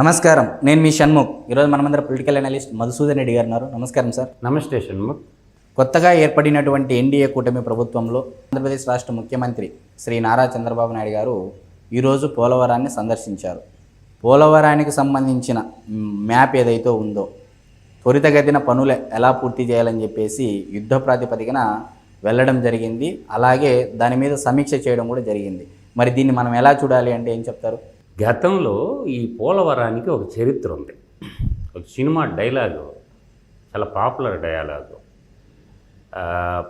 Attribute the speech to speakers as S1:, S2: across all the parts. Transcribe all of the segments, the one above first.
S1: నమస్కారం. నేను మీ షణ్ముఖ్. ఈరోజు మనమందరం పొలిటికల్ అనలిస్ట్ మధుసూదన్ రెడ్డి గారు ఉన్నారు. నమస్కారం సార్.
S2: నమస్తే షణ్ముఖ్.
S1: కొత్తగా ఏర్పడినటువంటి ఎన్డీఏ కూటమి ప్రభుత్వంలో ఆంధ్రప్రదేశ్ రాష్ట్ర ముఖ్యమంత్రి శ్రీ నారా చంద్రబాబు నాయుడు గారు ఈరోజు పోలవరాన్ని సందర్శించారు. పోలవరానికి సంబంధించిన మ్యాప్ ఏదైతే ఉందో త్వరితగతిన పనులు ఎలా పూర్తి చేయాలని చెప్పేసి యుద్ధ ప్రాతిపదికన వెళ్ళడం జరిగింది. అలాగే దాని మీద సమీక్ష చేయడం కూడా జరిగింది. మరి దీన్ని మనం ఎలా చూడాలి అంటే ఏం చెప్తారు?
S2: గతంలో ఈ పోలవరానికి ఒక చరిత్ర ఉంది. ఒక సినిమా డైలాగు చాలా పాపులర్ డైలాగు.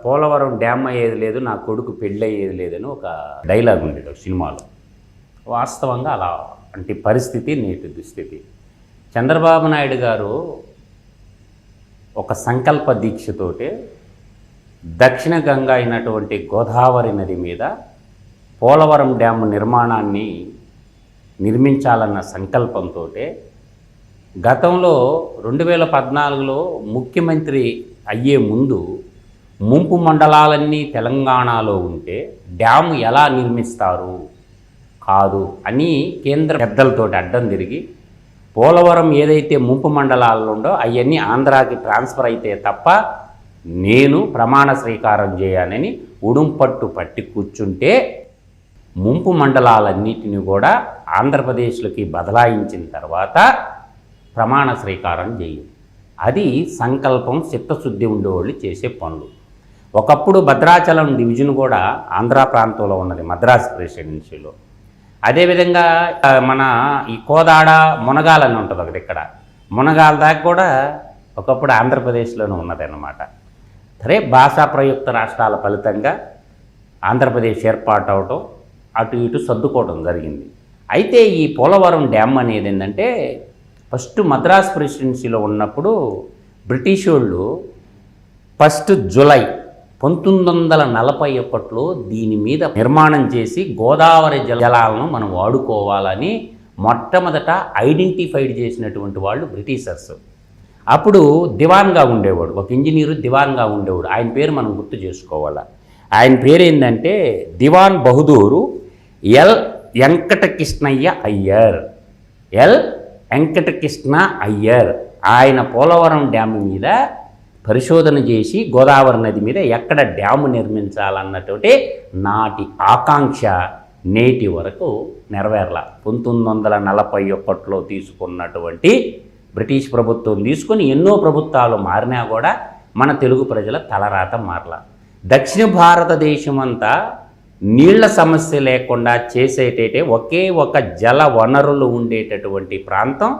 S2: పోలవరం డ్యామ్ అయ్యేది లేదు నా కొడుకు పెళ్ళి అయ్యేది లేదని ఒక డైలాగ్ ఉండేది ఒక సినిమాలో. వాస్తవంగా అలా అంటే పరిస్థితి నేటి దుస్థితి. చంద్రబాబు నాయుడు గారు ఒక సంకల్ప దీక్షతోటి దక్షిణ గంగా అయినటువంటి గోదావరి నది మీద పోలవరం డ్యామ్ నిర్మాణాన్ని నిర్మించాలన్న సంకల్పంతో గతంలో రెండు వేల పద్నాలుగులో ముఖ్యమంత్రి అయ్యే ముందు ముంపు మండలాలన్నీ తెలంగాణలో ఉంటే డ్యాము ఎలా నిర్మిస్తారు కాదు అని కేంద్ర పెద్దలతోటి అడ్డం తిరిగి పోలవరం ఏదైతే ముంపు మండలాల్లో ఉందో అవన్నీ ఆంధ్రాకి ట్రాన్స్ఫర్ అయితే తప్ప నేను ప్రమాణ స్వీకారం చేయాలని ఉడుంపట్టు పట్టి కూర్చుంటే ముంపు మండలాలన్నిటిని కూడా ఆంధ్రప్రదేశ్లోకి బదలాయించిన తర్వాత ప్రమాణ స్వీకారం చేయం. అది సంకల్పం చిత్తశుద్ధి ఉండేవాళ్ళు చేసే పనులు. ఒకప్పుడు భద్రాచలం డివిజన్ కూడా ఆంధ్ర ప్రాంతంలో ఉన్నది మద్రాస్ ప్రెసిడెన్సీలో. అదేవిధంగా మన ఈ కోదాడ మునగాల్ అని ఉంటుంది ఒకటి ఇక్కడ. మునగాల దాకా కూడా ఒకప్పుడు ఆంధ్రప్రదేశ్లోనే ఉన్నదన్నమాట. సరే భాషా ప్రయుక్త రాష్ట్రాల ఫలితంగా ఆంధ్రప్రదేశ్ ఏర్పాటు అవటం అటు ఇటు సర్దుకోవడం జరిగింది. అయితే ఈ పోలవరం డ్యామ్ అనేది ఏంటంటే ఫస్ట్ మద్రాస్ ప్రెసిడెన్సీలో ఉన్నప్పుడు బ్రిటిష్ వాళ్ళు ఫస్ట్ జులై పంతొమ్మిది వందల నలభై ఒకటిలో దీని మీద నిర్మాణం చేసి గోదావరి జలాలను మనం వాడుకోవాలని మొట్టమొదట ఐడెంటిఫైడ్ చేసినటువంటి వాళ్ళు బ్రిటిషర్స్. అప్పుడు దివాన్గా ఉండేవాడు ఒక ఇంజనీరు దివాన్గా ఉండేవాడు. ఆయన పేరు మనం గుర్తు చేసుకోవాలి? ఆయన పేరు ఏంటంటే దివాన్ బహదూరు ఎల్ వెంకటకృష్ణయ్య అయ్యర్. ఎల్ వెంకటకృష్ణ అయ్యర్. ఆయన పోలవరం డ్యామ్ మీద పరిశోధన చేసి గోదావరి నది మీద ఎక్కడ డ్యాము నిర్మించాలన్నటువంటి నాటి ఆకాంక్ష నేటి వరకు నెరవేరల. పంతొమ్మిది వందల నలభై ఒకటిలో తీసుకున్నటువంటి బ్రిటిష్ ప్రభుత్వం తీసుకుని ఎన్నో ప్రభుత్వాలు మారినా కూడా మన తెలుగు ప్రజల తలరాత మారల. దక్షిణ భారతదేశం అంతా నీళ్ళ సమస్య లేకుండా చేసేటైతే ఒకే ఒక జల వనరులు ఉండేటటువంటి ప్రాంతం.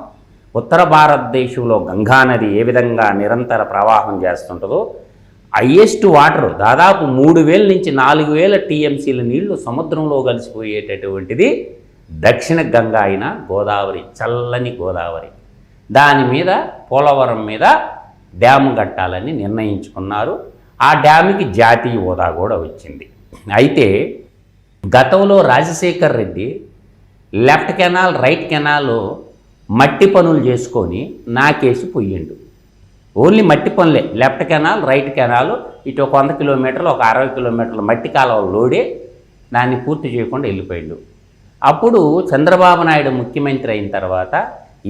S2: ఉత్తర భారతదేశంలో గంగానది ఏ విధంగా నిరంతర ప్రవాహం చేస్తుంటుందో హయ్యెస్ట్ వాటర్ దాదాపు మూడు వేల నుంచి నాలుగు వేల టీఎంసీల నీళ్ళు సముద్రంలో కలిసిపోయేటటువంటిది దక్షిణ గంగా అయిన గోదావరి చల్లని గోదావరి. దాని మీద పోలవరం మీద డ్యాము కట్టాలని నిర్ణయించుకున్నారు. ఆ డ్యాముకి జాతీయ హోదా కూడా వచ్చింది. అయితే గతంలో Rajasekhar Reddy left canal right canal మట్టి పనులు చేసుకొని నాకేసి పొయ్యిండు. ఓన్లీ మట్టి పనులే. లెఫ్ట్ కెనాల్ రైట్ కెనాల్ ఇటు ఒక వంద కిలోమీటర్లు ఒక అరవై కిలోమీటర్ల మట్టి కాలువ లోడే దాన్ని పూర్తి చేయకుండా వెళ్ళిపోయిండు. అప్పుడు చంద్రబాబు నాయుడు ముఖ్యమంత్రి అయిన తర్వాత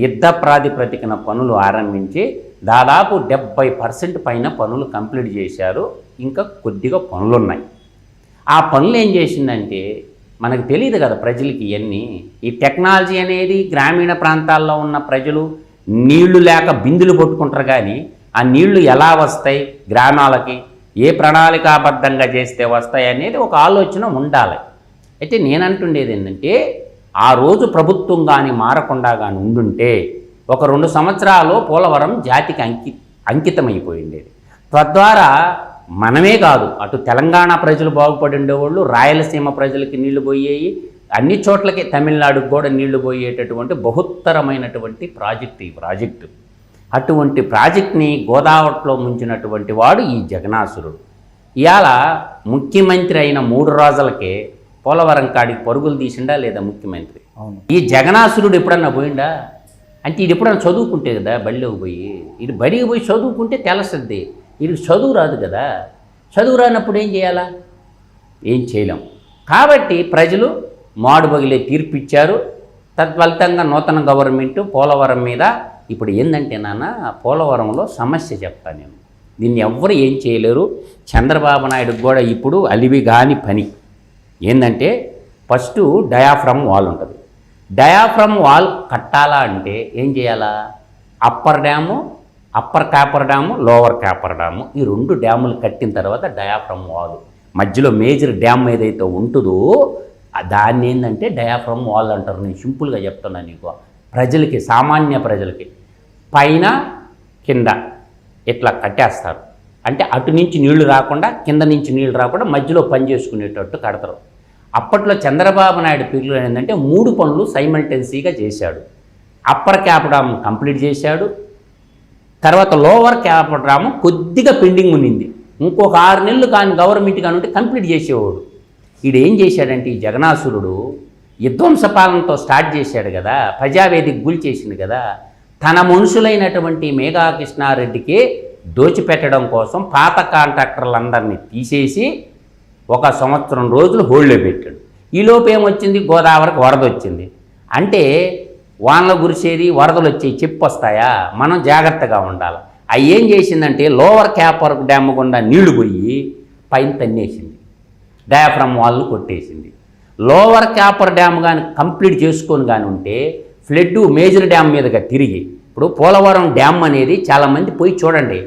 S2: యుద్ధ ప్రాతిపదికన పనులు ఆరంభించి దాదాపు డెబ్బై పర్సెంట్ పైన పనులు కంప్లీట్ చేశారు. ఇంకా కొద్దిగా పనులున్నాయి. ఆ పనులు ఏం చేసిందంటే మనకు తెలియదు కదా ప్రజలకి ఇవన్నీ ఈ టెక్నాలజీ అనేది గ్రామీణ ప్రాంతాల్లో ఉన్న ప్రజలు నీళ్ళు లేక బిందులు పట్టుకుంటారు కానీ ఆ నీళ్ళు ఎలా వస్తాయి గ్రామాలకి ఏ ప్రణాళికాబద్ధంగా చేస్తే వస్తాయి అనేది ఒక ఆలోచన ఉండాలి. అయితే నేనంటుండేది ఏంటంటే ఆ రోజు ప్రభుత్వం కానీ మారకుండా కానీ ఉండుంటే ఒక రెండు సంవత్సరాలు పోలవరం జాతికి అంకి అంకితమైపోయిండేది. తద్వారా మనమే కాదు అటు తెలంగాణ ప్రజలు బాగుపడి ఉండేవాళ్ళు రాయలసీమ ప్రజలకి నీళ్ళు పోయేవి అన్ని చోట్లకి తమిళనాడుకు కూడా నీళ్ళు పోయేటటువంటి బహుత్తరమైనటువంటి ప్రాజెక్ట్ ఈ ప్రాజెక్టు. అటువంటి ప్రాజెక్ట్ని గోదావరిలో ముంచినటువంటి వాడు ఈ జగనాసురుడు ఇవాళ ముఖ్యమంత్రి అయిన మూడు రోజులకే పోలవరం కాడికి పరుగులు తీసిండా లేదా ముఖ్యమంత్రి? ఈ జగనాసురుడు ఎప్పుడన్నా పోయిండా? అంటే ఇది ఎప్పుడన్నా చదువుకుంటే కదా బడిలోకి పోయి ఇది బడికి పోయి చదువుకుంటే తెలుస్తుంది ఇది చదువు రాదు కదా. చదువు రానప్పుడు ఏం చేయాలా? ఏం చేయలేం. కాబట్టి ప్రజలు మాడు బగిలే తీర్పిచ్చారు తత్ఫలితంగా నూతన గవర్నమెంట్ పోలవరం మీద ఇప్పుడు ఏంటంటే నాన్న పోలవరంలో సమస్య చెప్తాను నేను. దీన్ని ఎవ్వరు ఏం చేయలేరు. చంద్రబాబు నాయుడు కూడా ఇప్పుడు అలివి కాని పని. ఏంటంటే ఫస్ట్ డయాఫ్రమ్ వాల్ ఉంటుంది. డయాఫ్రమ్ వాల్ కట్టాలా అంటే ఏం చేయాలా? Upper dam upper coffer dam lower coffer dam ఈ రెండు డ్యాములు కట్టిన తర్వాత డయాఫ్రమ్ వాల్. మధ్యలో మేజర్ డ్యామ్ ఏదైతే ఉంటుందో దాన్ని ఏంటంటే డయాఫ్రమ్ వాల్ అంటారు. నేను సింపుల్గా చెప్తున్నాను నీకు. ప్రజలకి సామాన్య ప్రజలకి పైన కింద ఇట్లా కట్టేస్తారు. అంటే అటు నుంచి నీళ్ళు రాకుండా కింద నుంచి నీళ్ళు రాకుండా మధ్యలో పని చేసుకునేటట్టు కడతారు. అప్పట్లో చంద్రబాబు నాయుడు పీరియడ్లో ఏంటంటే మూడు పనులు సైమల్టెన్సీగా చేశాడు. అప్పర్ క్యాప్ డ్యామ్ కంప్లీట్ చేశాడు. తర్వాత లోవర్ క్యాప్ డ్రామా కొద్దిగా పెండింగ్ ఉన్నింది. ఇంకొక ఆరు నెలలు కానీ గవర్నమెంట్ కానీ ఉంటే కంప్లీట్ చేసేవాడు. ఈడు ఏం చేశాడంటే ఈ జగనాసురుడు విధ్వంస పాలనతో స్టార్ట్ చేశాడు కదా ప్రజావేదికి గురి చేసింది కదా తన మనుషులైనటువంటి మేఘా కృష్ణారెడ్డికి దోచిపెట్టడం కోసం పాత కాంట్రాక్టర్లందరినీ తీసేసి ఒక సంవత్సరం రోజులు హోల్డ్లో పెట్టాడు. ఈలోపు ఏమొచ్చింది? గోదావరికి వరద వచ్చింది. అంటే వానలు కురిసేది వరదలు వచ్చి చెప్పు వస్తాయా మనం జాగ్రత్తగా ఉండాలి. అవి ఏం చేసిందంటే లోవర్ క్యాపర్ డ్యామ్ గుండా నీళ్ళు పోయి పైన తన్నేసింది. డయాఫ్రమ్ వాళ్ళు కొట్టేసింది. లోవర్ క్యాపర్ డ్యామ్ కానీ కంప్లీట్ చేసుకొని కానీ ఉంటే ఫ్లడ్ మేజర్ డ్యామ్ మీదుగా తిరిగి ఇప్పుడు పోలవరం డ్యామ్ అనేది చాలామంది పోయి చూడండి.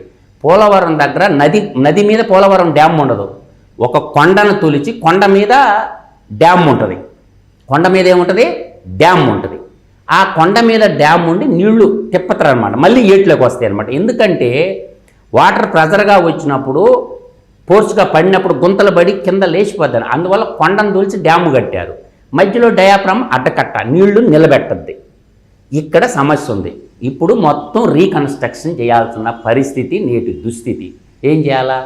S2: పోలవరం దగ్గర నది నది మీద పోలవరం డ్యామ్ ఉండదు. ఒక కొండను తొలిచి కొండ మీద డ్యామ్ ఉంటుంది. కొండ మీద ఏముంటుంది? డ్యామ్ ఉంటుంది. ఆ కొండ మీద డ్యామ్ ఉండి నీళ్ళు తిప్పుతారు అనమాట మళ్ళీ ఏట్లోకి వస్తాయి అనమాట ఎందుకంటే వాటర్ ప్రెజర్గా వచ్చినప్పుడు ఫోర్స్గా పడినప్పుడు గుంతలు పడి కింద లేచిపోద్దని అందువల్ల కొండను తోల్చి డ్యాము కట్టారు. మధ్యలో డయాఫ్రమ్ అడ్డకట్ట నీళ్ళు నిలబెట్టద్ది. ఇక్కడ సమస్య ఉంది. ఇప్పుడు మొత్తం రీకన్స్ట్రక్షన్ చేయాల్సిన పరిస్థితి నేటి దుస్థితి. ఏం చేయాలా?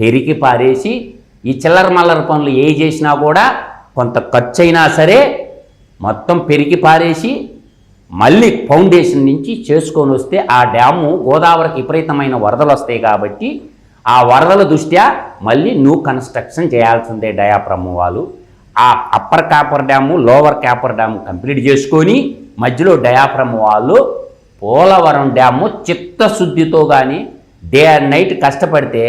S2: పెరిగి పారేసి ఈ చిల్లర మల్లర పనులు ఏ చేసినా కూడా కొంత ఖర్చు అయినా సరే మొత్తం పెరిగి పారేసి మళ్ళీ ఫౌండేషన్ నుంచి చేసుకొని వస్తే ఆ డ్యాము గోదావరికి విపరీతమైన వరదలు వస్తాయి కాబట్టి ఆ వరదల దృష్ట్యా మళ్ళీ న్యూ కన్స్ట్రక్షన్ చేయాల్సిందే డయాఫ్రమ్ వాళ్ళు. ఆ upper coffer dam lower coffer dam complete చేసుకొని మధ్యలో డయాఫ్రమ్ వాళ్ళు పోలవరం డ్యాము చిత్తశుద్ధితో కానీ డే అండ్ నైట్ కష్టపడితే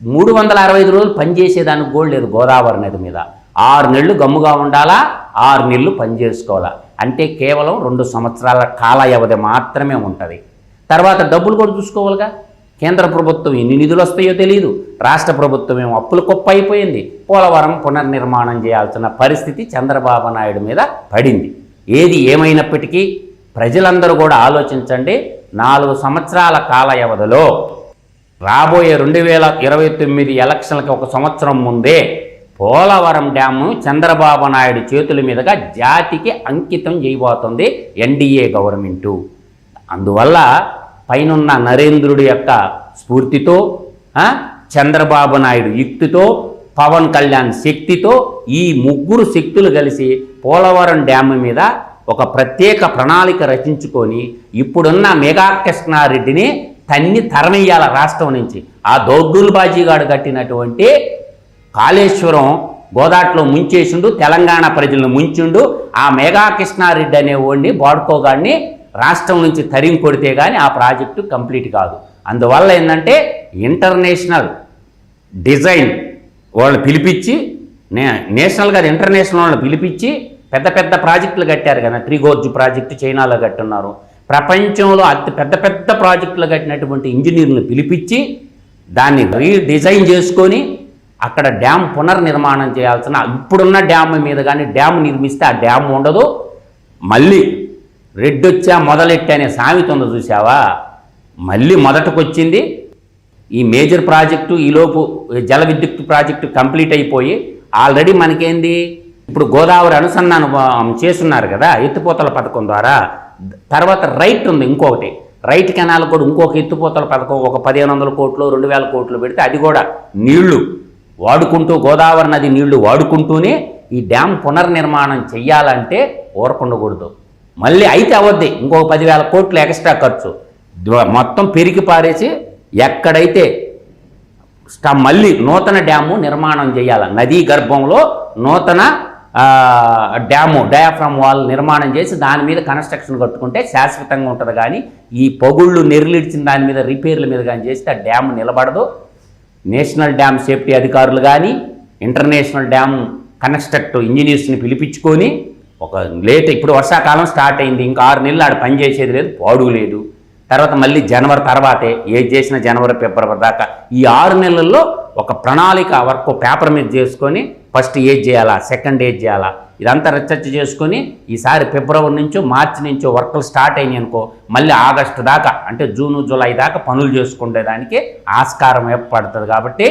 S2: మూడు వందల అరవై ఐదు రోజులు పనిచేసేదానికి కూడా లేదు గోదావరి నది మీద. ఆరు నెలలు గమ్ముగా ఉండాలా? ఆరు నెలలు పని చేసుకోవాలా? అంటే కేవలం రెండు సంవత్సరాల కాల వ్యవధి మాత్రమే ఉంటుంది. తర్వాత డబ్బులు కూడా చూసుకోవాలిగా. కేంద్ర ప్రభుత్వం ఎన్ని నిధులు వస్తాయో తెలియదు రాష్ట్ర ప్రభుత్వం ఏమో అప్పులు కుప్ప అయిపోయింది. పోలవరం పునర్నిర్మాణం చేయాల్సిన పరిస్థితి చంద్రబాబు నాయుడు మీద పడింది. ఏది ఏమైనప్పటికీ ప్రజలందరూ కూడా ఆలోచించండి. నాలుగు సంవత్సరాల కాల వ్యవధిలో రాబోయే రెండు వేల ఇరవై తొమ్మిది ఎలక్షన్లకి ఒక సంవత్సరం ముందే పోలవరం డ్యాము చంద్రబాబు నాయుడు చేతుల మీదుగా జాతికి అంకితం చేయబోతుంది ఎన్డీఏ గవర్నమెంటు. అందువల్ల పైనున్న నరేంద్రుడి యొక్క స్ఫూర్తితో చంద్రబాబు నాయుడు యుక్తితో పవన్ కళ్యాణ్ శక్తితో ఈ ముగ్గురు శక్తులు కలిసి పోలవరం డ్యామ్ మీద ఒక ప్రత్యేక ప్రణాళిక రచించుకొని ఇప్పుడున్న మెగా కృష్ణారెడ్డిని తన్ని తరమేయాల రాష్ట్రం నుంచి ఆ దౌర్దుల్ బాజీగాడు కట్టినటువంటి కాళేశ్వరం గోదాట్లో ముంచేసిండు తెలంగాణ ప్రజలను ముంచిండు ఆ మెగా కృష్ణారెడ్డి అనే వాడిని బాడుకోగాడిని రాష్ట్రం నుంచి తరిం కొడితే కానీ ఆ ప్రాజెక్టు కంప్లీట్ కాదు. అందువల్ల ఏంటంటే ఇంటర్నేషనల్ డిజైన్ వాళ్ళు పిలిపించి నే నేషనల్ కాదు ఇంటర్నేషనల్ వాళ్ళు పిలిపించి పెద్ద పెద్ద ప్రాజెక్టులు కట్టారు కదా త్రిగోర్జు ప్రాజెక్టు చైనాలో కట్టున్నారు. ప్రపంచంలో అతి పెద్ద పెద్ద ప్రాజెక్టులు కట్టినటువంటి ఇంజనీర్లను పిలిపించి దాన్ని రీడిజైన్ చేసుకొని అక్కడ డ్యామ్ పునర్నిర్మాణం చేయాల్సిన ఇప్పుడున్న డ్యామ్ మీద కానీ డ్యామ్ నిర్మిస్తే ఆ డ్యామ్ ఉండదు. మళ్ళీ రెడ్డొచ్చా మొదలెట్టి అనే సామెత ఉంది చూసావా మళ్ళీ మొదటకొచ్చింది ఈ మేజర్ ప్రాజెక్టు ఈలోపు జల విద్యుత్ ప్రాజెక్టు కంప్లీట్ అయిపోయి ఆల్రెడీ మనకేంది? ఇప్పుడు గోదావరి అనుసంధానం చేస్తున్నారు కదా ఎత్తిపోతల పథకం ద్వారా. తర్వాత రైట్ ఉంది ఇంకొకటి. రైట్ కెనాల్ కూడా ఇంకొక ఎత్తిపోతల పథకం ఒక పదిహేను వందల కోట్లు రెండు వేల కోట్లు పెడితే అది కూడా నీళ్ళు. వాడుకుంటూ గోదావరి నది నీళ్ళు వాడుకుంటూనే ఈ డ్యామ్ పునర్నిర్మాణం చెయ్యాలంటే ఊరకుండకూడదు. మళ్ళీ అయితే అవద్ది. ఇంకో పదివేల కోట్లు ఎక్స్ట్రా ఖర్చు. మొత్తం పెరిగి పారేసి ఎక్కడైతే స్ట మళ్ళీ నూతన డ్యాము నిర్మాణం చేయాలి నదీ గర్భంలో నూతన డ్యాము డయాఫ్రమ్ వాల్ నిర్మాణం చేసి దాని మీద కన్స్ట్రక్షన్ కట్టుకుంటే శాశ్వతంగా ఉంటుంది. కానీ ఈ పొగుళ్ళు నెర్లిడిచిన దాని మీద రిపేర్ల మీద కానీ చేస్తే ఆ డ్యామ్ నిలబడదు. నేషనల్ డ్యామ్ సేఫ్టీ అధికారులు కానీ ఇంటర్నేషనల్ డ్యామ్ కన్స్ట్రక్ట్ ఇంజనీర్స్ని పిలిపించుకొని ఒక లేట్ ఇప్పుడు వర్షాకాలం స్టార్ట్ అయింది ఇంకా ఆరు నెలలు ఆడ పని చేసేది లేదు పాడు లేదు. తర్వాత మళ్ళీ జనవరి తర్వాతే ఏది చేసిన జనవరి ఫిబ్రవరి దాకా ఈ ఆరు నెలల్లో ఒక ప్రణాళిక వర్క్ పేపర్ మీద చేసుకొని ఫస్ట్ ఏజ్ చేయాలా సెకండ్ ఏజ్ చేయాలా ఇదంతా రీసెర్చ్ చేసుకొని ఈసారి ఫిబ్రవరి నుంచో మార్చి నుంచో వర్కులు స్టార్ట్ అయినాయి అనుకో మళ్ళీ ఆగస్టు దాకా అంటే జూను జూలై దాకా పనులు చేసుకునేదానికి ఆస్కారం ఏర్పడుతుంది కాబట్టి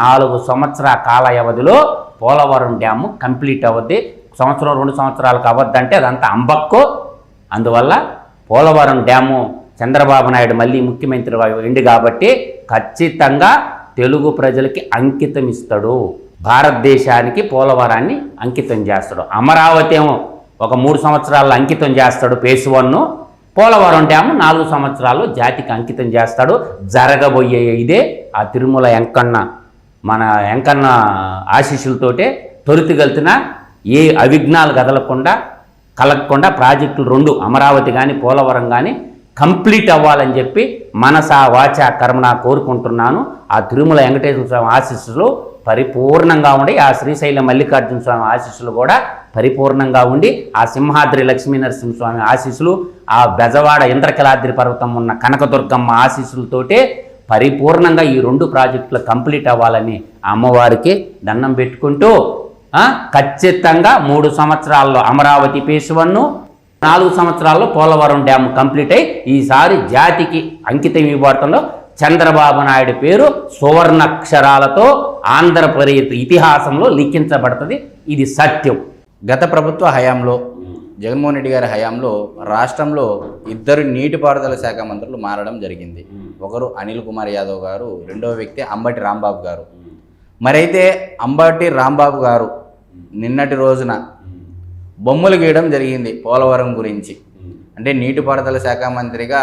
S2: నాలుగు సంవత్సర కాల వ్యవధిలో పోలవరం డ్యాము కంప్లీట్ అవ్వద్ది. సంవత్సరం రెండు సంవత్సరాలకు అవ్వద్దంటే అదంతా అంబక్కు. అందువల్ల పోలవరం డ్యాము చంద్రబాబు నాయుడు మళ్ళీ ముఖ్యమంత్రి ఎండి కాబట్టి ఖచ్చితంగా తెలుగు ప్రజలకి అంకితం ఇస్తాడు. భారతదేశానికి పోలవరాన్ని అంకితం చేస్తాడు. అమరావతి ఏమో ఒక మూడు సంవత్సరాల్లో అంకితం చేస్తాడు పేస్ వన్ను పోలవరం డ్యాము నాలుగు సంవత్సరాల్లో జాతికి అంకితం చేస్తాడు. జరగబోయే ఇదే ఆ తిరుమల వెంకన్న మన వెంకన్న ఆశీస్సులతోటే త్వరితగలిసిన ఏ అవిఘ్నాలు కదలకుండా కలగకుండా ప్రాజెక్టులు రెండు అమరావతి కానీ పోలవరం కానీ కంప్లీట్ అవ్వాలని చెప్పి మనసా వాచ కర్మన కోరుకుంటున్నాను. ఆ తిరుమల వెంకటేశ్వర స్వామి ఆశీస్సులు పరిపూర్ణంగా ఉండి ఆ శ్రీశైల మల్లికార్జున స్వామి ఆశీస్సులు కూడా పరిపూర్ణంగా ఉండి ఆ సింహాద్రి లక్ష్మీ నరసింహ స్వామి ఆశీస్సులు ఆ బెజవాడ ఇంద్రకలాద్రి పర్వతం ఉన్న కనకదుర్గమ్మ ఆశీస్సులతోటే పరిపూర్ణంగా ఈ రెండు ప్రాజెక్టులు కంప్లీట్ అవ్వాలని అమ్మవారికి దండం పెట్టుకుంటూ ఖచ్చితంగా మూడు సంవత్సరాల్లో అమరావతి పేసువన్ను నాలుగు సంవత్సరాల్లో పోలవరం డ్యామ్ కంప్లీట్ అయి ఈసారి జాతికి అంకితం ఇవ్వడంలో చంద్రబాబు నాయుడు పేరు సువర్ణాక్షరాలతో ఆంధ్రప్రదేశ్ ఇతిహాసంలో లిఖించబడుతుంది. ఇది సత్యం.
S1: గత ప్రభుత్వ హయాంలో జగన్మోహన్ రెడ్డి గారి హయాంలో రాష్ట్రంలో ఇద్దరు నీటిపారుదల శాఖ మంత్రులు మారడం జరిగింది. ఒకరు అనిల్ కుమార్ యాదవ్ గారు రెండవ వ్యక్తి అంబటి రాంబాబు గారు. మరైతే అంబటి రాంబాబు గారు నిన్నటి రోజున బొమ్మలు గీయడం జరిగింది పోలవరం గురించి. అంటే నీటిపారుదల శాఖ మంత్రిగా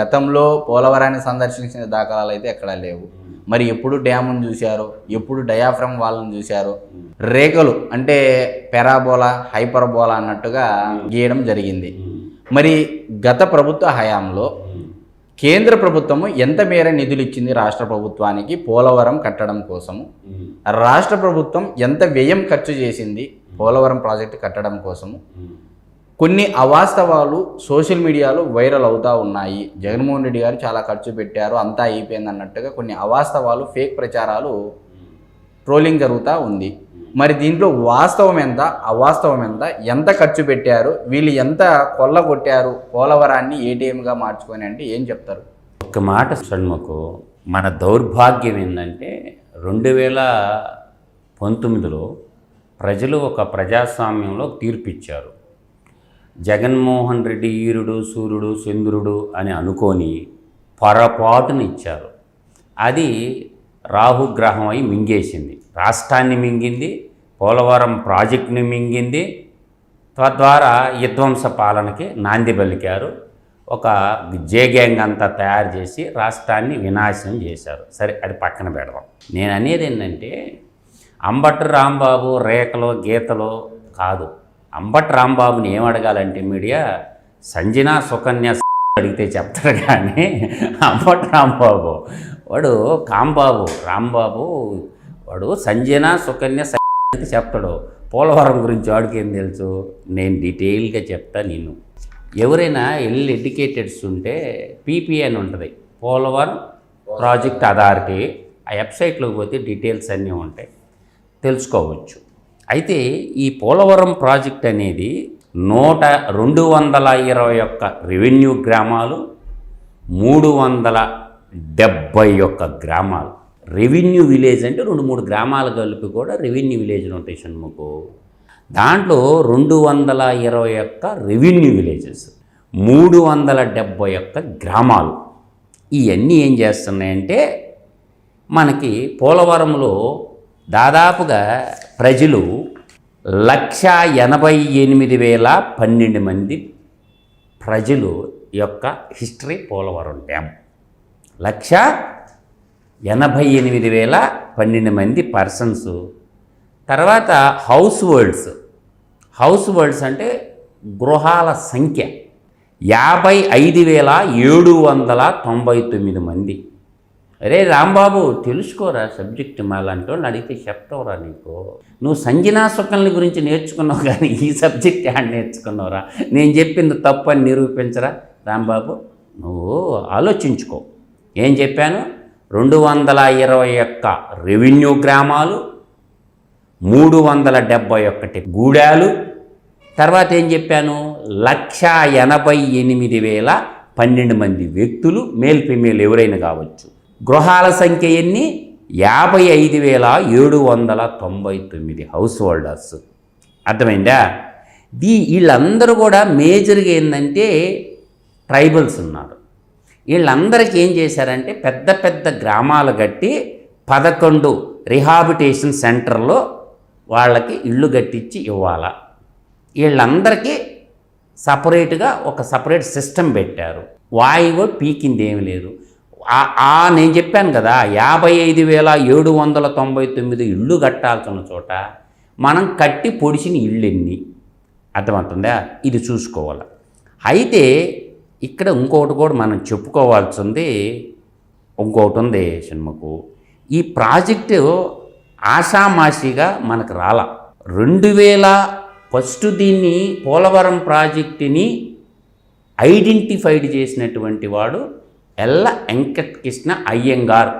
S1: గతంలో పోలవరాన్ని సందర్శించిన దాఖలాలు అయితే ఎక్కడా లేవు. మరి ఎప్పుడు డ్యామును చూశారు? ఎప్పుడు డయాఫ్రమ్ వాళ్ళని చూశారు? రేఖలు అంటే పెరాబోలా హైపర్బోలా అన్నట్టుగా గీయడం జరిగింది. మరి గత ప్రభుత్వ హయాంలో కేంద్ర ప్రభుత్వము ఎంత మేర నిధులు ఇచ్చింది రాష్ట్ర ప్రభుత్వానికి పోలవరం కట్టడం కోసము? రాష్ట్ర ప్రభుత్వం ఎంత వ్యయం ఖర్చు చేసింది? పోలవరం ప్రాజెక్టు కట్టడం కోసము? కొన్ని అవాస్తవాలు సోషల్ మీడియాలో వైరల్ అవుతూ ఉన్నాయి. జగన్మోహన్ రెడ్డి గారు చాలా ఖర్చు పెట్టారు అంతా అయిపోయింది అన్నట్టుగా కొన్ని అవాస్తవాలు ఫేక్ ప్రచారాలు ట్రోలింగ్ జరుగుతూ ఉంది. మరి దీంట్లో వాస్తవం ఎంత అవాస్తవం ఎంత ఎంత ఖర్చు పెట్టారు వీళ్ళు ఎంత కొల్లగొట్టారు పోలవరాన్ని ఏటీఎంగా మార్చుకొని అంటే ఏం చెప్తారు?
S2: ఒక మాట షణ్ముకు మన దౌర్భాగ్యం ఏంటంటే రెండు వేల పంతొమ్మిదిలో ప్రజలు ఒక ప్రజాస్వామ్యంలో తీర్పిచ్చారు. జగన్మోహన్ రెడ్డి ఈరుడు సూర్యుడు చంద్రుడు అని అనుకొని పొరపాటును ఇచ్చారు. అది రాహుగ్రహం అయి మింగేసింది. రాష్ట్రాన్ని మింగింది పోలవరం ప్రాజెక్టుని మింగింది తద్వారా విధ్వంస పాలనకి నాంది పలికారు. ఒక జే గ్యాంగ్ అంతా తయారు చేసి రాష్ట్రాన్ని వినాశనం చేశారు. సరే అది పక్కన పెడదాం. నేను అనేది ఏంటంటే అంబటి రాంబాబు రేఖలో గీతలో కాదు. అంబట్ రాంబాబుని ఏం అడగాలంటే మీడియా? సంజన సుకన్య అడిగితే చెప్తారు కానీ అంబట్ రాంబాబు. వాడు కాంబాబు రాంబాబు వాడు సంజన సుకన్య అడిగితే చెప్తాడు. పోలవరం గురించి వాడికి ఏం తెలుసు? నేను డీటెయిల్గా చెప్తా నేను ఎవరైనా ఎల్ ఎడ్యుకేటెడ్స్ ఉంటే పీపీ అని ఉంటుంది. Polavaram project authority. ఆ వెబ్సైట్లోకి పోతే డీటెయిల్స్ అన్నీ ఉంటాయి. తెలుసుకోవచ్చు. అయితే ఈ పోలవరం ప్రాజెక్ట్ అనేది నూట రెండు వందల ఇరవై ఒక్క రెవెన్యూ గ్రామాలు మూడు వందల డెబ్బై ఒక్క గ్రామాలు. రెవెన్యూ విలేజ్ అంటే రెండు మూడు గ్రామాలు కలిపి కూడా రెవెన్యూ విలేజ్లు ఉంటాయి షణ్ముఖు. దాంట్లో రెండు వందల ఇరవై ఒక్క రెవెన్యూ విలేజెస్ మూడు వందల డెబ్బై ఒక్క గ్రామాలు. ఇవన్నీ ఏం చేస్తున్నాయంటే మనకి పోలవరంలో దాదాపుగా ప్రజలు లక్ష ఎనభై ఎనిమిది వేల పన్నెండు మంది ప్రజలు యొక్క హిస్టరీ పోలవరం డ్యామ్ లక్ష ఎనభై ఎనిమిది వేల పన్నెండు మంది పర్సన్స్ తర్వాత హౌస్ వర్డ్స్ హౌస్ వర్డ్స్ అంటే గృహాల సంఖ్య. యాభై ఐదు వేల ఏడు వందల తొంభై తొమ్మిది మంది. అరే రాంబాబు తెలుసుకోరా సబ్జెక్ట్ మాలాంటి వాళ్ళు అడిగితే చెప్తావురా నీకు. నువ్వు సంజనా సుఖల్ని గురించి నేర్చుకున్నావు కానీ ఈ సబ్జెక్ట్ ఆడ నేర్చుకున్నావురా? నేను చెప్పింది తప్పు అని నిరూపించరా? రాంబాబు నువ్వు ఆలోచించుకో. ఏం చెప్పాను? రెండు వందల ఇరవై ఒక్క రెవెన్యూ గ్రామాలు మూడు వందల డెబ్భై ఒకటి గూడాలు తర్వాత ఏం చెప్పాను? లక్ష ఎనభై ఎనిమిది వేల పన్నెండు మంది వ్యక్తులు మేల్ ఫిమేల్ ఎవరైనా కావచ్చు. గృహాల సంఖ్య ఎన్ని? యాభై ఐదు వేల ఏడు వందల తొంభై తొమ్మిది హౌస్ హోల్డర్స్. అర్థమైందా? దీ వీళ్ళందరూ కూడా మేజర్గా ఏంటంటే ట్రైబల్స్ ఉన్నారు. వీళ్ళందరికీ ఏం చేశారంటే పెద్ద పెద్ద గ్రామాలు కట్టి పదకొండు రిహాబిటేషన్ సెంటర్లో వాళ్ళకి ఇళ్ళు కట్టించి ఇవ్వాల. వీళ్ళందరికీ సపరేట్గా ఒక సపరేట్ సిస్టమ్ పెట్టారు. వాయువు పీకింది ఏమి లేదు. ఆ- నేను చెప్పాను కదా యాభై ఐదు వేల ఏడు వందల తొంభై తొమ్మిది ఇళ్ళు కట్టాల్సిన చోట మనం కట్టి పొడిచిన ఇళ్ళు ఎన్ని? అర్థమవుతుందా? ఇది చూసుకోవాలి. అయితే ఇక్కడ ఇంకొకటి కూడా మనం చెప్పుకోవాల్సింది ఇంకొకటి ఉంది సినిమాకు ఈ ప్రాజెక్టు ఆషామాషిగా మనకు రాల. రెండు వేల ఫస్ట్ దీన్ని పోలవరం ప్రాజెక్టుని ఐడెంటిఫైడ్ చేసినటువంటి వాడు L Venkat Krishna Iyengar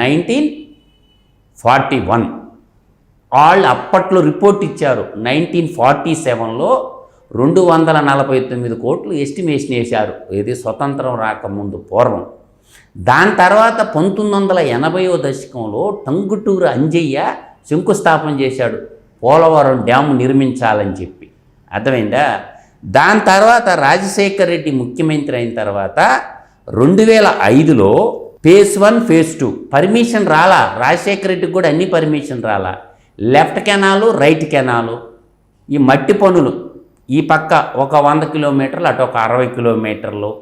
S2: nineteen forty one వాళ్ళు అప్పట్లో రిపోర్ట్ ఇచ్చారు. నైన్టీన్ ఫార్టీ సెవెన్లో రెండు వందల నలభై తొమ్మిది కోట్లు ఎస్టిమేషన్ వేశారు. ఇది స్వతంత్రం రాకముందు పూర్వం. దాని తర్వాత పంతొమ్మిది వందల ఎనభైవ దశకంలో టంగుటూరు అంజయ్య శంకుస్థాపన చేశాడు. పోలవరం డ్యాము నిర్మించాలని చెప్పి. అర్థమైందా? దాని తర్వాత రాజశేఖర్ రెడ్డి ముఖ్యమంత్రి అయిన తర్వాత రెండు వేల ఐదులో phase one phase two permission రాలా? రాజశేఖర రెడ్డికి కూడా అన్ని పర్మిషన్ రాలా? Left canal right canal? ఈ మట్టి పనులు ఈ పక్క ఒక వంద కిలోమీటర్లు అటు ఒక అరవై కిలోమీటర్లు.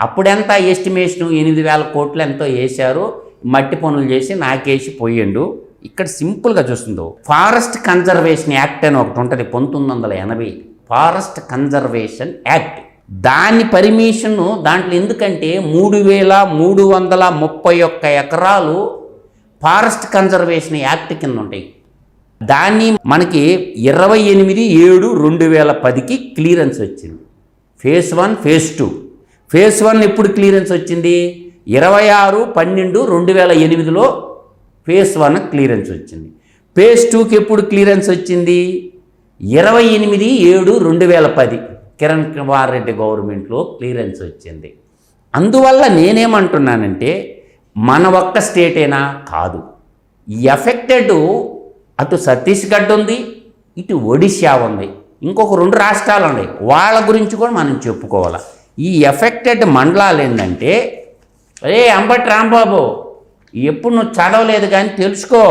S2: అప్పుడెంత ఎస్టిమేషన్? ఎనిమిది వేల కోట్లు ఎంతో వేశారు. మట్టి పనులు చేసి నాకేసి పోయిండు. ఇక్కడ సింపుల్గా చూస్తుందో ఫారెస్ట్ కన్జర్వేషన్ యాక్ట్ అని ఒకటి ఉంటుంది పంతొమ్మిది వందల ఎనభై. Forest conservation act. దాని పర్మిషన్ దాంట్లో ఎందుకంటే మూడు వేల మూడు వందల ముప్పై ఒక్క ఎకరాలు ఫారెస్ట్ కన్జర్వేషన్ యాక్ట్ కింద ఉంటాయి. దాన్ని మనకి ఇరవై ఎనిమిది ఏడు రెండు వేల పదికి క్లియరెన్స్ వచ్చింది. Phase one phase two. Phase one ఎప్పుడు క్లియరెన్స్ వచ్చింది? ఇరవై ఆరు పన్నెండు రెండు వేల ఎనిమిదిలో ఫేజ్ వన్ క్లియరెన్స్ వచ్చింది. ఫేజ్ టూకి ఎప్పుడు క్లియరెన్స్ వచ్చింది? ఇరవై ఎనిమిది ఏడు రెండు వేల పది. కిరణ్ కుమార్ రెడ్డి గవర్నమెంట్లో క్లియరెన్స్ వచ్చింది. అందువల్ల నేనేమంటున్నానంటే మన ఒక్క స్టేటేనా? కాదు. ఈ ఎఫెక్టెడ్ అటు ఛత్తీస్గఢ్ ఉంది ఇటు ఒడిశా ఉంది. ఇంకొక రెండు రాష్ట్రాలు ఉన్నాయి. వాళ్ళ గురించి కూడా మనం చెప్పుకోవాలి. ఈ ఎఫెక్టెడ్ మండలాలు ఏంటంటే రే అంబటి రాంబాబు ఎప్పుడు నువ్వు చదవలేదు కానీ తెలుసుకో.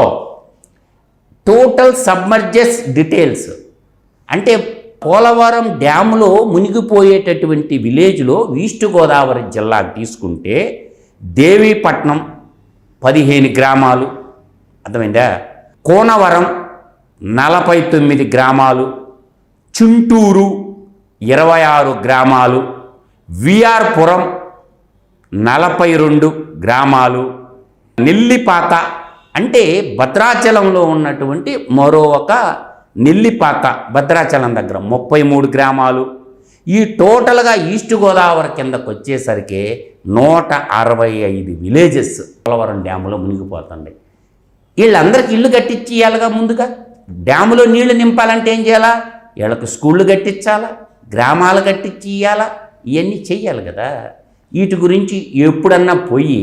S2: Total submergence details. అంటే పోలవరం డ్యాంలో మునిగిపోయేటటువంటి విలేజ్లో ఈస్ట్ గోదావరి జిల్లా తీసుకుంటే దేవీపట్నం పదిహేను గ్రామాలు. అర్థమైందా? కోనవరం నలభై తొమ్మిది గ్రామాలు. చుంటూరు ఇరవై ఆరు గ్రామాలు. విఆర్పురం నలభై రెండు గ్రామాలు. నెల్లిపాత అంటే భద్రాచలంలో ఉన్నటువంటి మరో ఒక నెల్లిపాక భద్రాచలం దగ్గర ముప్పై మూడు గ్రామాలు. ఈ టోటల్గా ఈస్ట్ గోదావరి కిందకు వచ్చేసరికి నూట అరవై ఐదు విలేజెస్ పోలవరం డ్యాములో మునిగిపోతుంది వీళ్ళందరికీ ఇల్లు కట్టించేయాలిగా ముందుగా. డ్యాములో నీళ్ళు నింపాలంటే ఏం చేయాలా? వీళ్ళకి స్కూళ్ళు కట్టించాలా? గ్రామాలు కట్టించి ఇవ్వాలా ఇవన్నీ చెయ్యాలి కదా. వీటి గురించి ఎప్పుడన్నా పోయి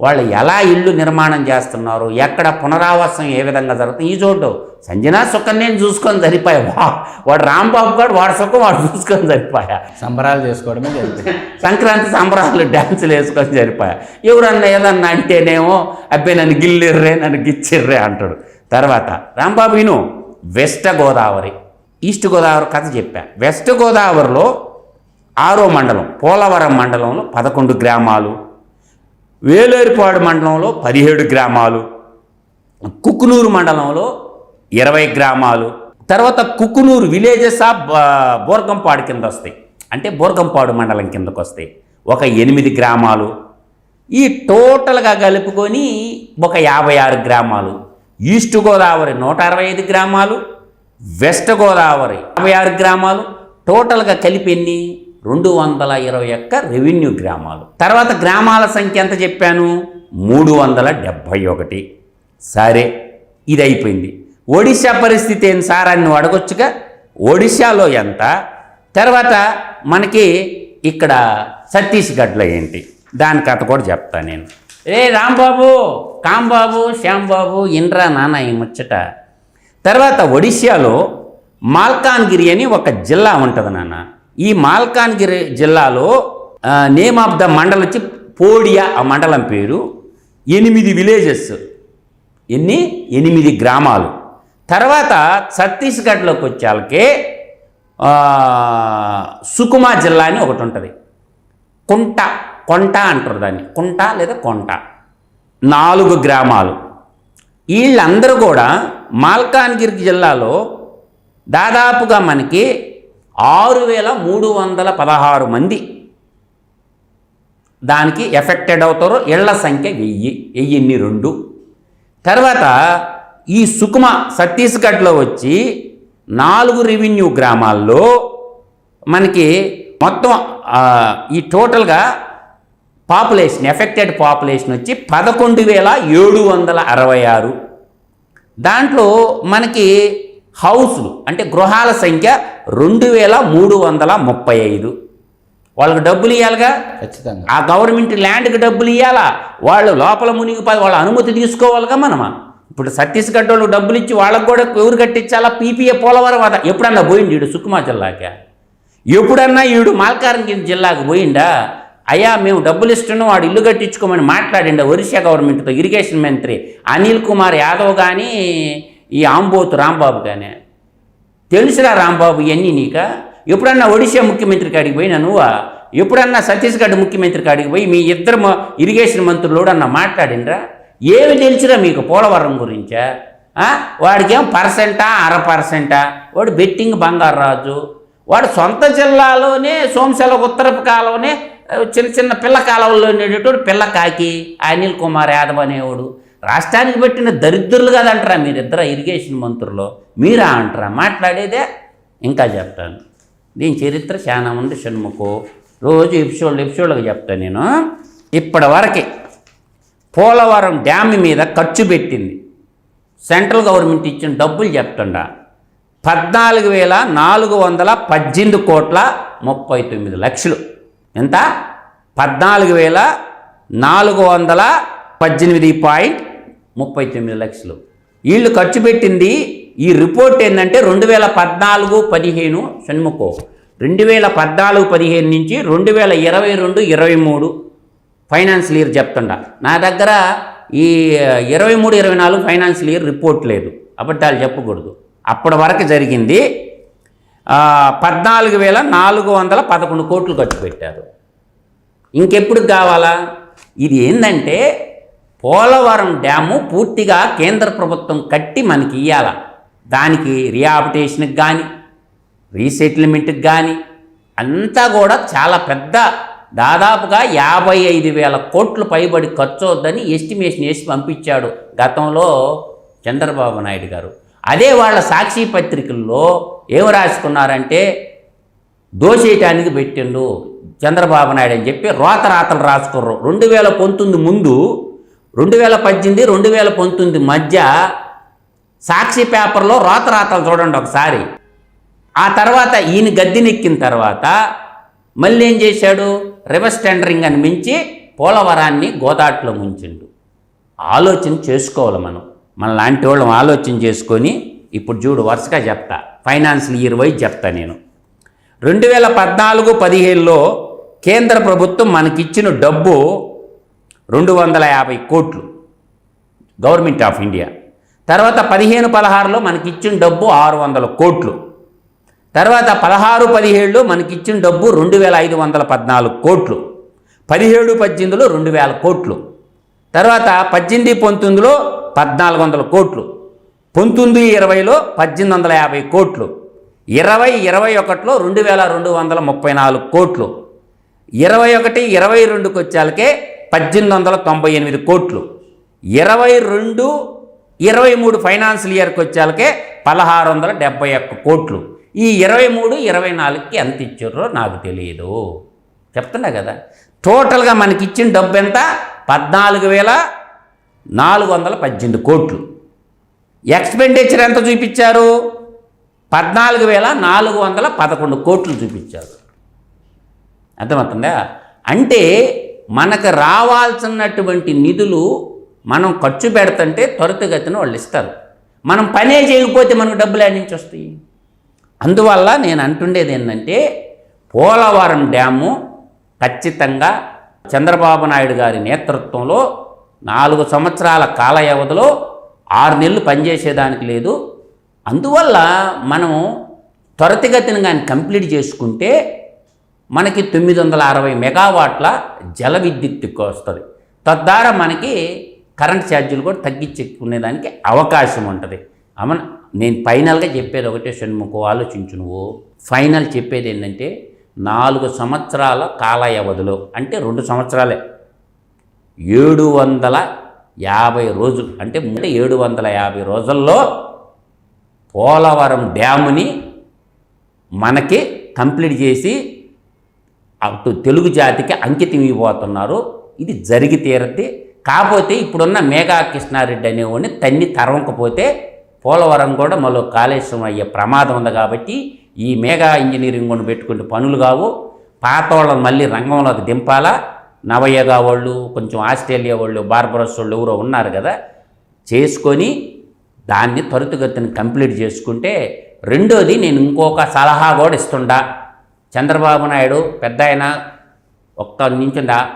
S2: వాళ్ళు ఎలా ఇల్లు నిర్మాణం చేస్తున్నారు ఎక్కడ పునరావాసం ఏ విధంగా జరుగుతుంది ఈ చోటు. సంజనా సుఖం నేను చూసుకొని సరిపోయా. వా వాడు రాంబాబు గారు వాడు సుఖం వాడు చూసుకొని సరిపోయా.
S1: సంబరాలు చేసుకోవడమే జరుగుతుంది
S2: సంక్రాంతి సంబరాలు డ్యాన్సులు వేసుకొని సరిపోయా. ఎవరన్నా ఏదన్నా అంటేనేమో అబ్బాయి నన్ను గిల్లిర్రే నన్ను గిచ్చిర్రే అంటాడు. తర్వాత రాంబాబు విను వెస్ట్ గోదావరి ఈస్ట్ గోదావరి కథ చెప్పా. వెస్ట్ గోదావరిలో ఆరో మండలం పోలవరం మండలంలో పదకొండు గ్రామాలు వేలేరుపాడు మండలంలో పదిహేడు గ్రామాలు కుక్కునూరు మండలంలో ఇరవై గ్రామాలు. తర్వాత కుకునూరు విలేజెస్ ఆఫ్ బోర్గంపాడు కింద వస్తాయి. అంటే బోర్గంపాడు మండలం కిందకు వస్తాయి. ఒక ఎనిమిది గ్రామాలు. ఈ టోటల్గా కలుపుకొని ఒక యాభై ఆరు గ్రామాలు. ఈస్ట్ గోదావరి నూట అరవై ఐదు గ్రామాలు వెస్ట్ గోదావరి యాభై ఆరు గ్రామాలు. టోటల్గా కలిపి ఎన్ని? రెండు వందల ఇరవై ఒక్క రెవెన్యూ గ్రామాలు. తర్వాత గ్రామాల సంఖ్య ఎంత చెప్పాను? మూడు వందల డెబ్భై ఒకటి. సరే ఇది అయిపోయింది ఒడిశా పరిస్థితి ఏం సార్ అని నువ్వు అడగొచ్చుగా? ఒడిశాలో ఎంత? తర్వాత మనకి ఇక్కడ ఛత్తీస్గఢ్లో ఏంటి? దాని కథ కూడా చెప్తాను నేను. ఏ రాంబాబు కాంబాబు శ్యాంబాబు ఇంద్రా నాన్న ఈ ముచ్చట. తర్వాత ఒడిశాలో మాల్కాన్గిరి అని ఒక జిల్లా ఉంటుంది నాన్న ఈ మాల్కాన్గిరి జిల్లాలో నేమ్ ఆఫ్ ద మండల్ వచ్చి పోడియా ఆ మండలం పేరు. ఎనిమిది విలేజెస్. ఎన్ని? ఎనిమిది గ్రామాలు. తర్వాత ఛత్తీస్గఢ్లోకి వచ్చాకే సుకుమా జిల్లా అని ఒకటి ఉంటుంది. కుంట కొంట అంటారు దాన్ని. కుంట లేదా కొంట. నాలుగు గ్రామాలు. వీళ్ళందరూ కూడా మాల్కాన్గిరి జిల్లాలో దాదాపుగా మనకి ఆరు వేల మూడు వందల పదహారు మంది. దానికి ఎఫెక్టెడ్ అవుతారు. ఇళ్ళ సంఖ్య వెయ్యి వెయ్యిన్ని రెండు. తర్వాత ఈ సుకుమ ఛత్తీస్గఢ్లో వచ్చి నాలుగు రెవెన్యూ గ్రామాల్లో మనకి మొత్తం ఈ టోటల్గా పాపులేషన్ ఎఫెక్టెడ్ పాపులేషన్ వచ్చి పదకొండు వేల ఏడు వందల అరవై ఆరు. దాంట్లో మనకి హౌస్లు అంటే గృహాల సంఖ్య రెండు వేల మూడు వందల ముప్పై ఐదు. వాళ్ళకి డబ్బులు ఇవ్వాలిగా
S1: ఖచ్చితంగా.
S2: ఆ గవర్నమెంట్ ల్యాండ్కి డబ్బులు ఇవ్వాలా వాళ్ళు లోపల మునిగిపోయి వాళ్ళ అనుమతి తీసుకోవాలిగా మనమా? ఇప్పుడు ఛత్తీస్గఢ్ వాళ్ళు డబ్బులు ఇచ్చి వాళ్ళకి కూడా ఎవరు కట్టించాలా? పీపీఏ పోలవరం అదా? ఎప్పుడన్నా పోయింది ఈడు సుకుమా జిల్లాకి ఎప్పుడన్నా ఈడు మాల్కారంగిరి జిల్లాకు పోయిండా? అయ్యా మేము డబ్బులు ఇస్తున్నాం వాడు ఇల్లు కట్టించుకోమని మాట్లాడిండా ఒరిస్సా గవర్నమెంట్తో ఇరిగేషన్ మంత్రి అనిల్ కుమార్ యాదవ్ కానీ ఈ ఆంబోతు రాంబాబు కానీ తెలుసురా రాంబాబు ఇవన్నీ నీక? ఎప్పుడన్నా ఒడిశా ముఖ్యమంత్రి కాడికి పోయినా నువ్వా? ఎప్పుడన్నా ఛత్తీస్గఢ్ ముఖ్యమంత్రి కాడికి పోయి మీ ఇద్దరు ఇరిగేషన్ మంత్రులు అన్న మాట్లాడిండ్రా? ఏమి తెలుసురా మీకు పోలవరం గురించా? వాడికేం పర్సెంటా అర పర్సెంటా? వాడు బెట్టింగ్ బంగారు రాజు. వాడు సొంత జిల్లాలోనే సోమశల ఉత్తరపు కాలంలోనే చిన్న చిన్న పిల్ల కాలంలో ఉండేటోడు పిల్ల కాకి అనిల్ కుమార్ యాదవ్ అనేవాడు. రాష్ట్రానికి పెట్టిన దరిద్రులు కదంటారా మీరిద్దరు ఇరిగేషన్ మంత్రులు. మీరా అంటారా? మాట్లాడేదే ఇంకా చెప్తాను. దీని చరిత్ర చాలా ఉంది షణ్ముఖు. రోజు ఎపిసోడ్ ఎపిసోడ్లకు చెప్తాను నేను. ఇప్పటి వరకు పోలవరం డ్యామ్ మీద ఖర్చు పెట్టింది. సెంట్రల్ గవర్నమెంట్ ఇచ్చిన డబ్బులు చెప్తుండా. పద్నాలుగు వేల నాలుగు వందల పద్దెనిమిది కోట్ల ముప్పై తొమ్మిది లక్షలు. ఎంత? పద్నాలుగు వేల నాలుగు వందల పద్దెనిమిది పాయింట్ ముప్పై తొమ్మిది లక్షలు. వీళ్ళు ఖర్చు పెట్టింది ఈ రిపోర్ట్ ఏంటంటే రెండు వేల పద్నాలుగు పదిహేను షణ్ముఖో. రెండు వేల పద్నాలుగు పదిహేను నుంచి రెండు వేల ఇరవై రెండు ఇరవై మూడు ఫైనాన్షియల్ ఇయర్ చెప్తుండ. నా దగ్గర ఈ ఇరవై మూడు ఇరవై నాలుగు ఫైనాన్షియల్ ఇయర్ రిపోర్ట్ లేదు. అబద్ధాలు చెప్పకూడదు. అప్పటి వరకు జరిగింది. పద్నాలుగు వేల నాలుగు వందల పదకొండు కోట్లు ఖర్చు పెట్టారు. ఇంకెప్పుడు కావాలా? ఇది ఏంటంటే పోలవరం డ్యాము పూర్తిగా కేంద్ర ప్రభుత్వం కట్టి మనకి ఇవ్వాల దానికి రియాబిటేషన్కి కానీ రీసెటిల్మెంట్కి కానీ అంతా కూడా చాలా పెద్ద దాదాపుగా యాభై ఐదు వేల కోట్లు పైబడి ఖర్చు అవుద్దని ఎస్టిమేషన్ వేసి పంపించాడు గతంలో చంద్రబాబు నాయుడు గారు. అదే వాళ్ళ సాక్షి పత్రికల్లో ఏం రాసుకున్నారంటే దోషేయటానికి పెట్టిండు చంద్రబాబు నాయుడు అని చెప్పి రోత రాతలు రాసుకుర్రు. రెండు వేల పంతొమ్మిది ముందు రెండు వేల పద్దెనిమిది రెండు వేల పంతొమ్మిది మధ్య సాక్షి పేపర్లో రోత రాతలు చూడండి ఒకసారి. ఆ తర్వాత ఈయన గద్దెనెక్కిన తర్వాత మళ్ళీ ఏం చేశాడు? రివర్స్ టెండరింగ్ అని మించి పోలవరాన్ని గోదాట్లో ముంచిండు. ఆలోచన చేసుకోవాలి మనం. మన లాంటి వాళ్ళం ఆలోచన చేసుకొని ఇప్పుడు చూడు వరుసగా చెప్తా. ఫైనాన్షియల్ ఇయర్ వైజ్ చెప్తా నేను. రెండు వేల పద్నాలుగు పదిహేనులో కేంద్ర ప్రభుత్వం మనకిచ్చిన డబ్బు రెండు వందల యాభై కోట్లు గవర్నమెంట్ ఆఫ్ ఇండియా. తర్వాత పదిహేను పదహారులో మనకిచ్చిన డబ్బు ఆరు వందల కోట్లు. తర్వాత పదహారు పదిహేడులో మనకిచ్చిన డబ్బు రెండు వేల ఐదు వందల పద్నాలుగు కోట్లు. పదిహేడు పద్దెనిమిదిలో రెండు వేల కోట్లు. తర్వాత పద్దెనిమిది పంతొమ్మిదిలో పద్నాలుగు వందల కోట్లు. పంతొమ్మిది ఇరవైలో పద్దెనిమిది వందల యాభై కోట్లు. ఇరవై ఇరవై ఒకటిలో రెండు వేల రెండు వందల ముప్పై నాలుగు కోట్లు. ఇరవై ఒకటి ఇరవై రెండుకి వచ్చాకే పద్దెనిమిది వందల తొంభై ఎనిమిది కోట్లు. ఇరవై రెండు ఇరవై మూడు ఫైనాన్షియల్ ఇయర్కి వచ్చేలకే పదహారు వందల డెబ్బై ఒక్క కోట్లు. ఈ ఇరవై మూడు ఇరవై నాలుగుకి ఎంత ఇచ్చారో నాకు తెలియదు చెప్తున్నా కదా. టోటల్గా మనకి ఇచ్చిన డబ్బు ఎంత? పద్నాలుగు వేల నాలుగు వందల పద్దెనిమిది కోట్లు. ఎక్స్పెండిచర్ ఎంత చూపించారు? పద్నాలుగు వేల నాలుగు వందల పదకొండు కోట్లు చూపించారు. అర్థమవుతుందా? అంటే మనకు రావాల్సినటువంటి నిధులు మనం ఖర్చు పెడుతుంటే త్వరితగతిన వాళ్ళు ఇస్తారు. మనం పనే చేయకపోతే మనకు డబ్బులు ఎక్కడి నుంచి వస్తాయి? అందువల్ల నేను అంటుండేది ఏంటంటే పోలవరం డ్యాము ఖచ్చితంగా చంద్రబాబు నాయుడు గారి నేతృత్వంలో నాలుగు సంవత్సరాల కాల వ్యవధిలో ఆరు నెలలు పనిచేసేదానికి లేదు. అందువల్ల మనం త్వరితగతిన కానీ కంప్లీట్ చేసుకుంటే మనకి తొమ్మిది వందల అరవై మెగావాట్ల జల విద్యుత్ వస్తుంది తద్వారా మనకి కరెంట్ ఛార్జీలు కూడా తగ్గించుకునేదానికి అవకాశం ఉంటుంది. అమన నేను ఫైనల్గా చెప్పేది ఒకటే షణ్ముఖం ఆలోచించు నువ్వు. ఫైనల్ చెప్పేది ఏంటంటే నాలుగు సంవత్సరాల కాల వ్యవధిలో అంటే రెండు సంవత్సరాలే ఏడు వందల యాభై రోజులు అంటే ముందు ఏడు వందల యాభై రోజుల్లో పోలవరం డ్యాముని మనకి కంప్లీట్ చేసి అటు తెలుగు జాతికి అంకితం ఇవ్వబోతున్నారు. ఇది జరిగి తీరద్ది. కాకపోతే ఇప్పుడున్న మేఘా కృష్ణారెడ్డి అనేవాడిని తన్ని తరవకపోతే పోలవరం కూడా మరో కాళేశ్వరం అయ్యే ప్రమాదం ఉంది కాబట్టి ఈ మేఘా ఇంజనీరింగ్ కూడా పెట్టుకుంటే పనులు కావు. పాత వాళ్ళని మళ్ళీ రంగంలోకి దింపాలా? నవయగా వాళ్ళు కొంచెం ఆస్ట్రేలియా వాళ్ళు బార్బరస్ వాళ్ళు ఎవరో ఉన్నారు కదా. చేసుకొని దాన్ని త్వరితగతిని కంప్లీట్ చేసుకుంటే రెండోది నేను ఇంకొక సలహా కూడా ఇస్తుండా. చంద్రబాబు నాయుడు పెద్ద ఆయన ఒక్క నించుందా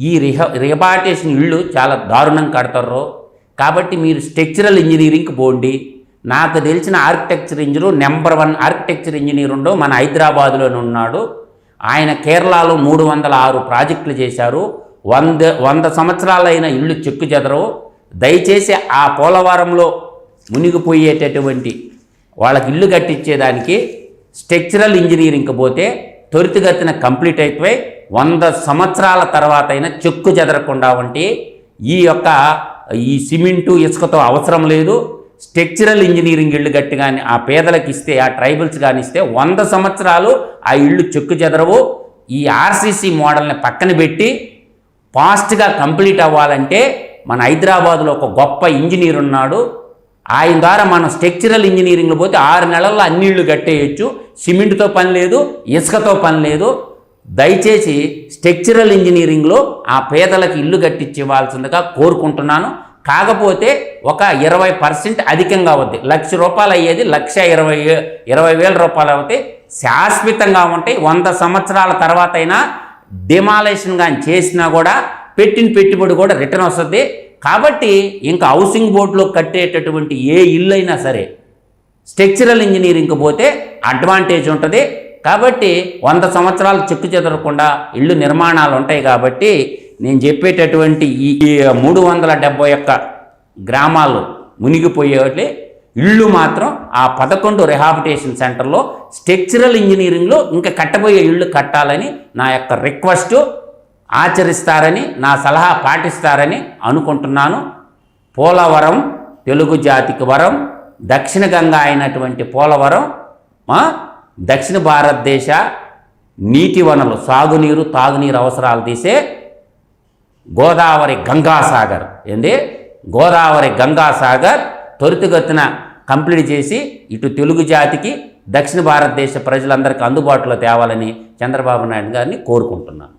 S2: ఈ రిహ రిహబాటేషన్ ఇళ్ళు చాలా దారుణం కడతారు కాబట్టి మీరు స్ట్రక్చరల్ ఇంజనీరింగ్కి పోండి. నాకు తెలిసిన architecture engineer number one architecture engineer ఉండో మన హైదరాబాద్లోనే ఉన్నాడు. ఆయన కేరళలో మూడు వందల ఆరు ప్రాజెక్టులు చేశారు. వంద వంద సంవత్సరాలైన ఇళ్ళు చెక్కు చెదరవు. దయచేసి ఆ పోలవరంలో మునిగిపోయేటటువంటి వాళ్ళకి ఇల్లు కట్టించేదానికి స్ట్రక్చరల్ ఇంజనీరింగ్కి పోతే త్వరితగతిన కంప్లీట్ అయిపోయి వంద సంవత్సరాల తర్వాత అయినా చెక్కు చెదరకుండా వంటి ఈ యొక్క ఈ సిమెంటు ఇసుకతో అవసరం లేదు. స్ట్రక్చరల్ ఇంజనీరింగ్ ఇళ్ళు గట్టి కానీ ఆ పేదలకు ఇస్తే ఆ ట్రైబల్స్ కానీ ఇస్తే వంద సంవత్సరాలు ఆ ఇళ్ళు చెక్కు చెదరవు. ఈ ఆర్సీసీ మోడల్ని పక్కన పెట్టి ఫాస్ట్గా కంప్లీట్ అవ్వాలంటే మన హైదరాబాద్లో ఒక గొప్ప ఇంజనీర్ ఉన్నాడు ఆయన ద్వారా మనం స్ట్రక్చరల్ ఇంజనీరింగ్లో పోతే ఆరు నెలల్లో అన్ని ఇళ్ళు కట్టేయచ్చు. సిమెంట్తో పని లేదు ఇసుకతో పని లేదు. దయచేసి స్ట్రక్చరల్ ఇంజనీరింగ్లో ఆ పేదలకు ఇల్లు కట్టించివ్వాల్సిందిగా కోరుకుంటున్నాను. కాకపోతే ఒక ఇరవై పర్సెంట్ అధికంగా అవుద్ది. లక్ష రూపాయలు అయ్యేది లక్ష ఇరవై ఇరవై వేల రూపాయలు అవుతాయి. శాశ్వతంగా ఉంటాయి. వంద సంవత్సరాల తర్వాత అయినా డిమాలేషన్ కానీ చేసినా కూడా పెట్టిన పెట్టుబడి కూడా రిటర్న్ వస్తుంది. కాబట్టి ఇంకా హౌసింగ్ బోర్డులో కట్టేటటువంటి ఏ ఇల్లు అయినా సరే స్ట్రక్చరల్ ఇంజనీరింగ్కి పోతే అడ్వాంటేజ్ ఉంటుంది. కాబట్టి వంద సంవత్సరాలు చెక్కు చెదరకుండా ఇళ్ళు నిర్మాణాలు ఉంటాయి కాబట్టి నేను చెప్పేటటువంటి ఈ మూడు వందల డెబ్బై ఒక్క గ్రామాలు మునిగిపోయేటి ఇళ్ళు మాత్రం ఆ పదకొండు రిహాబిటేషన్ సెంటర్లో స్ట్రక్చరల్ ఇంజనీరింగ్లో ఇంకా కట్టబోయే ఇళ్ళు కట్టాలని నా యొక్క రిక్వెస్ట్ ఆచరిస్తారని నా సలహా పాటిస్తారని అనుకుంటున్నాను. పోలవరం తెలుగు జాతికి వరం. దక్షిణ గంగా అయినటువంటి పోలవరం దక్షిణ భారతదేశ నీటి వనరులు సాగునీరు తాగునీరు అవసరాలు తీసే గోదావరి గంగాసాగర్. ఏంది? గోదావరి గంగాసాగర్ త్వరితగతిన కంప్లీట్ చేసి ఇటు తెలుగు జాతికి దక్షిణ భారతదేశ ప్రజలందరికీ అందుబాటులో తేవాలని చంద్రబాబు నాయుడు గారిని కోరుకుంటున్నాను.